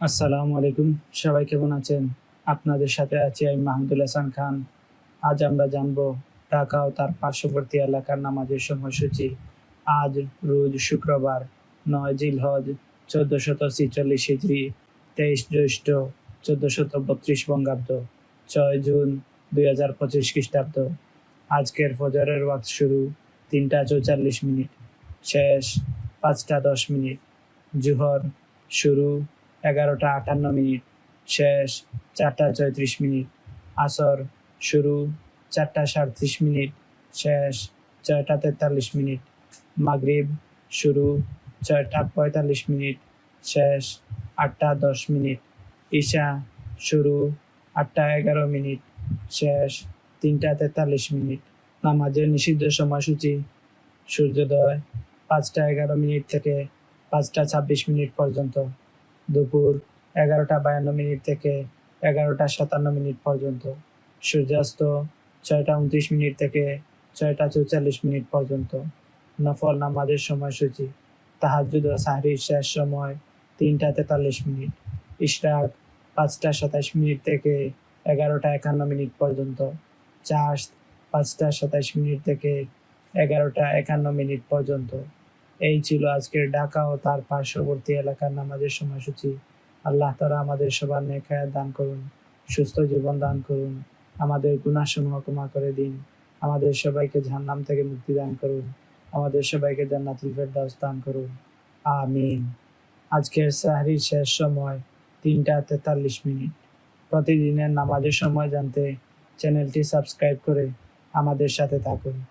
আসসালামু আলাইকুম। সবাই কেমন আছেন? আপনাদের সাথে আছি আমি মাহমুদুল হাসান খান। আজ আমরা জানব ঢাকা ও তার পার্শ্ববর্তী এলাকার নামাজের সময়সূচি। আজ রোজ শুক্রবার, নয় জিলহজ চোদ্দ শত ছিচল্লিশ হিজড়ি তেইশ জ্যৈষ্ঠ চোদ্দ শত বত্রিশ বঙ্গাব্দ, ছয় জুন দুই হাজার পঁচিশ খ্রিস্টাব্দ। আজকের ফজরের ওয়াক্ত শুরু তিনটা চৌচল্লিশ মিনিট। শেষ পাঁচটা দশ মিনিট। জুহর শুরু এগারোটা আটান্ন মিনিট, শেষ চারটা চৌত্রিশ মিনিট, আসর শুরু চারটা সাঁত্রিশ মিনিট, শেষ ছয়টা তেতাল্লিশ মিনিট, মাগরিব শুরু ছয়টা পঁয়তাল্লিশ মিনিট, শেষ আটটা দশ মিনিট, ঈশা শুরু আটটা এগারো মিনিট, শেষ তিনটা তেতাল্লিশ মিনিট। নামাজের নিষিদ্ধ সময়সূচি, সূর্যোদয় পাঁচটা এগারো মিনিট থেকে পাঁচটা ছাব্বিশ মিনিট পর্যন্ত। দুপুর এগারোটা বায়ান্ন মিনিট থেকে এগারোটা সাতান্ন মিনিট পর্যন্ত, সূর্যাস্ত ছয়টা উনত্রিশ মিনিট থেকে ছয়টা চৌচল্লিশ মিনিট পর্যন্ত। নফল নামাজের সময়সূচি তাহাজুদ ও সাহরির শেষ সময় তিনটা তেতাল্লিশ মিনিট, ইশরাক পাঁচটা সাতাশ মিনিট থেকে এগারোটা একান্ন মিনিট পর্যন্ত চাষ পাঁচটা সাতাশ মিনিট থেকে এগারোটা একান্ন মিনিট পর্যন্ত। এই ছিল আজকের ঢাকা ও তার পার্শ্ববর্তী এলাকার নামাজের সময়সূচি। আল্লাহ তারা আমাদের সবার নেখায় দান করুন, সুস্থ জীবন দান করুন, আমাদের গুণাসমূহ ক্ষমা করে দিন, আমাদের সবাইকে জাহান্নাম থেকে মুক্তি দান করুন, আমাদের সবাইকে জান্নাতুল ফেরদাউস দান করুন। আমিন। আজকের সাহরির শেষ সময় তিনটা তেতাল্লিশ মিনিট। প্রতিদিনের নামাজের সময় জানতে চ্যানেলটি সাবস্ক্রাইব করে আমাদের সাথে থাকুন।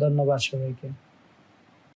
ধন্যবাদ সবাইকে।